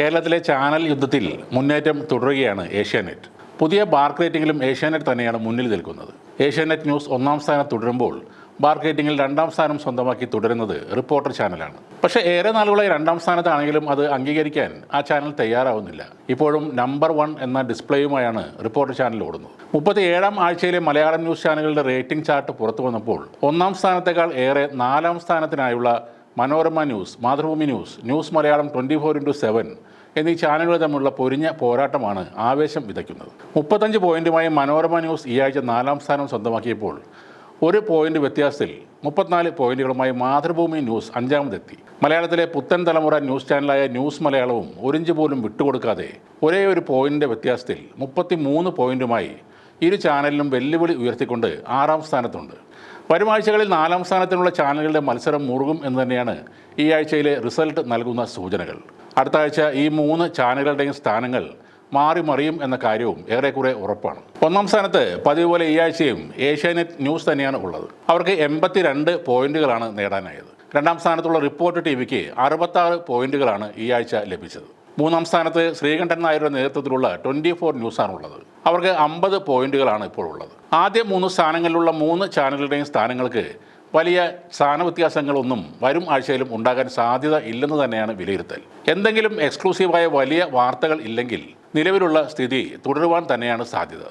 കേരളത്തിലെ ചാനൽ യുദ്ധത്തിൽ മുന്നേറ്റം തുടരുകയാണ് ഏഷ്യാനെറ്റ്. പുതിയ ബാർക്ക് റേറ്റിംഗിലും ഏഷ്യാനെറ്റ് തന്നെയാണ് മുന്നിൽ നിൽക്കുന്നത്. ഏഷ്യാനെറ്റ് ന്യൂസ് ഒന്നാം സ്ഥാനം തുടരുമ്പോൾ ബാർക്ക് രണ്ടാം സ്ഥാനം സ്വന്തമാക്കി തുടരുന്നത് റിപ്പോർട്ടർ ചാനലാണ്. പക്ഷേ ഏറെ നാളുകളായി രണ്ടാം സ്ഥാനത്താണെങ്കിലും അത് അംഗീകരിക്കാൻ ആ ചാനൽ തയ്യാറാവുന്നില്ല. ഇപ്പോഴും നമ്പർ വൺ എന്ന ഡിസ്പ്ലേയുമായാണ് റിപ്പോർട്ടർ ചാനൽ ഓടുന്നത്. മുപ്പത്തി ഏഴാം ആഴ്ചയിലെ മലയാളം ന്യൂസ് ചാനലുകളുടെ റേറ്റിംഗ് ചാർട്ട് പുറത്തു വന്നപ്പോൾ ഒന്നാം സ്ഥാനത്തേക്കാൾ ഏറെ നാലാം സ്ഥാനത്തിനായുള്ള Manorama news Mathrubhumi news news Malayalam twenty four into seven എന്നീ ചാനലുകൾ തമ്മിലുള്ള പൊരിഞ്ഞ പോരാട്ടമാണ് ആവേശം വിതയ്ക്കുന്നത്. മുപ്പത്തഞ്ച് പോയിന്റുമായി മനോരമ ന്യൂസ് ഈ ആഴ്ച നാലാം സ്ഥാനം സ്വന്തമാക്കിയപ്പോൾ ഒരു പോയിന്റ് വ്യത്യാസത്തിൽ മുപ്പത്തിനാല് പോയിന്റുകളുമായി മാതൃഭൂമി ന്യൂസ് അഞ്ചാമതെത്തി. മലയാളത്തിലെ പുത്തൻ തലമുറ ന്യൂസ് ചാനലായ ന്യൂസ് മലയാളവും ഒരിഞ്ച് പോലും വിട്ടുകൊടുക്കാതെ ഒരേ ഒരു പോയിന്റിന്റെ വ്യത്യാസത്തിൽ മുപ്പത്തി മൂന്ന് പോയിന്റുമായി ഇരു ചാനലിലും വെല്ലുവിളി ഉയർത്തിക്കൊണ്ട് ആറാം സ്ഥാനത്തുണ്ട്. വരും ആഴ്ചകളിൽ നാലാം സ്ഥാനത്തിനുള്ള ചാനലുകളുടെ മത്സരം മുറുകും എന്ന് തന്നെയാണ് ഈ ആഴ്ചയിലെ റിസൾട്ട് നൽകുന്ന സൂചനകൾ. അടുത്ത ആഴ്ച ഈ മൂന്ന് ചാനലുകളുടെയും സ്ഥാനങ്ങൾ മാറി മറിയും എന്ന കാര്യവും ഏറെക്കുറെ ഉറപ്പാണ്. ഒന്നാം സ്ഥാനത്ത് പതിവ് പോലെ ഈ ആഴ്ചയും ഏഷ്യാനെറ്റ് ന്യൂസ് തന്നെയാണ് ഉള്ളത്. അവർക്ക് എൺപത്തിരണ്ട് പോയിന്റുകളാണ് നേടാനായത്. രണ്ടാം സ്ഥാനത്തുള്ള റിപ്പോർട്ട് ടി വിക്ക് അറുപത്താറ് പോയിന്റുകളാണ് ഈ ആഴ്ച ലഭിച്ചത്. മൂന്നാം സ്ഥാനത്ത് ശ്രീകണ്ഠൻ നായരുടെ നേതൃത്വത്തിലുള്ള ട്വന്റി ഫോർ ന്യൂസാണുള്ളത്. അവർക്ക് അമ്പത് പോയിന്റുകളാണ് ഇപ്പോൾ ഉള്ളത് ആദ്യ മൂന്ന് സ്ഥാനങ്ങളിലുള്ള മൂന്ന് ചാനലുകളുടെയും സ്ഥാനങ്ങൾക്ക് വലിയ സ്ഥാനവ്യത്യാസങ്ങളൊന്നും വരും ആഴ്ചയിലും ഉണ്ടാകാൻ സാധ്യത ഇല്ലെന്ന് തന്നെയാണ് വിലയിരുത്തൽ. എന്തെങ്കിലും എക്സ്ക്ലൂസീവായ വലിയ വാർത്തകൾ ഇല്ലെങ്കിൽ നിലവിലുള്ള സ്ഥിതി തുടരുവാൻ തന്നെയാണ് സാധ്യത.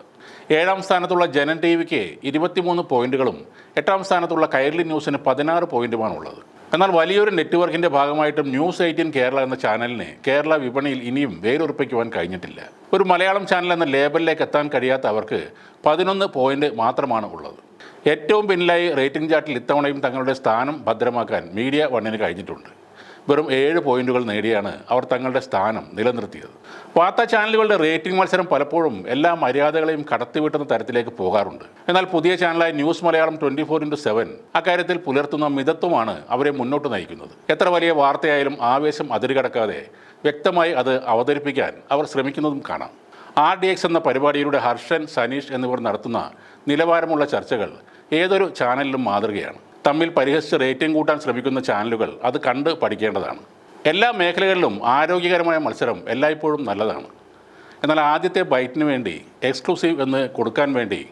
ഏഴാം സ്ഥാനത്തുള്ള ജനൻ ടി വിക്ക് ഇരുപത്തിമൂന്ന് പോയിന്റുകളും എട്ടാം സ്ഥാനത്തുള്ള കൈരളി ന്യൂസിന് പതിനാറ് പോയിന്റുമാണുള്ളത്. എന്നാൽ വലിയൊരു നെറ്റ്വർക്കിന്റെ ഭാഗമായിട്ടും ന്യൂസ് എയ്റ്റീൻ കേരള എന്ന ചാനലിനെ കേരള വിപണിയിൽ ഇനിയും വേരുറപ്പിക്കുവാൻ കഴിഞ്ഞിട്ടില്ല. ഒരു മലയാളം ചാനൽ എന്ന ലേബലിലേക്ക് എത്താൻ കഴിയാത്ത അവർക്ക് പതിനൊന്ന് പോയിന്റ് മാത്രമാണ് ഉള്ളത്. ഏറ്റവും പിന്നിലായി റേറ്റിംഗ് ചാർട്ടിൽ ഇത്തവണയും തങ്ങളുടെ സ്ഥാനം ഭദ്രമാക്കാൻ മീഡിയ വണ്ണിന് കഴിഞ്ഞിട്ടുണ്ട്. വെറും ഏഴ് പോയിന്റുകൾ നേടിയാണ് അവർ തങ്ങളുടെ സ്ഥാനം നിലനിർത്തിയത്. വാർത്താ ചാനലുകളുടെ റേറ്റിംഗ് മത്സരം പലപ്പോഴും എല്ലാ മര്യാദകളെയും കടത്തിവിട്ടുന്ന തരത്തിലേക്ക് പോകാറുണ്ട്. എന്നാൽ പുതിയ ചാനലായ news Malayalam twenty four into seven അക്കാര്യത്തിൽ പുലർത്തുന്ന മിതത്വമാണ് അവരെ മുന്നോട്ട് നയിക്കുന്നത്. എത്ര വലിയ വാർത്തയായാലും ആവേശം അതിരുകടക്കാതെ വ്യക്തമായി അത് അവതരിപ്പിക്കാൻ അവർ ശ്രമിക്കുന്നതും കാണാം. ആർ ഡി എക്സ് എന്ന പരിപാടിയിലൂടെ ഹർഷൻ സനീഷ് എന്നിവർ നടത്തുന്ന നിലവാരമുള്ള ചർച്ചകൾ ഏതൊരു ചാനലിലും മാതൃകയാണ്. തമ്മിൽ പരിഹസിച്ച് റേറ്റിംഗ് കൂട്ടാൻ ശ്രമിക്കുന്ന ചാനലുകൾ അത് കണ്ട് പഠിക്കേണ്ടതാണ്. എല്ലാ മേഖലകളിലും ആരോഗ്യകരമായ മത്സരം എല്ലായ്പ്പോഴും നല്ലതാണ്. എന്നാൽ ആദ്യത്തെ ബൈറ്റിന് വേണ്ടി എക്സ്ക്ലൂസീവ് എന്ന് കൊടുക്കാൻ വേണ്ടി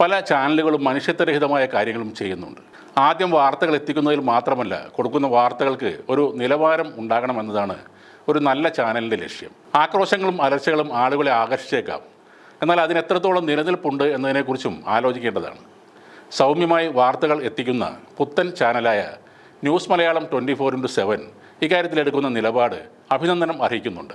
പല ചാനലുകളും മനുഷ്യത്വരഹിതമായ കാര്യങ്ങളും ചെയ്യുന്നുണ്ട്. ആദ്യം വാർത്തകൾ എത്തിക്കുന്നതിൽ മാത്രമല്ല കൊടുക്കുന്ന വാർത്തകൾക്ക് ഒരു നിലവാരം ഉണ്ടാകണമെന്നതാണ് ഒരു നല്ല ചാനലിന്റെ ലക്ഷ്യം. ആക്രോശങ്ങളും അലർച്ചകളും ആളുകളെ ആകർഷിച്ചേക്കാം. എന്നാൽ അതിന് എത്രത്തോളം നിലനിൽപ്പുണ്ട് എന്നതിനെക്കുറിച്ചും ആലോചിക്കേണ്ടതാണ്. സൗമ്യമായി വാർത്തകൾ എത്തിക്കുന്ന പുത്തൻ ചാനലായ news Malayalam twenty four into seven ഇക്കാര്യത്തിലെടുക്കുന്ന നിലപാട് അഭിനന്ദനം അർഹിക്കുന്നുണ്ട്.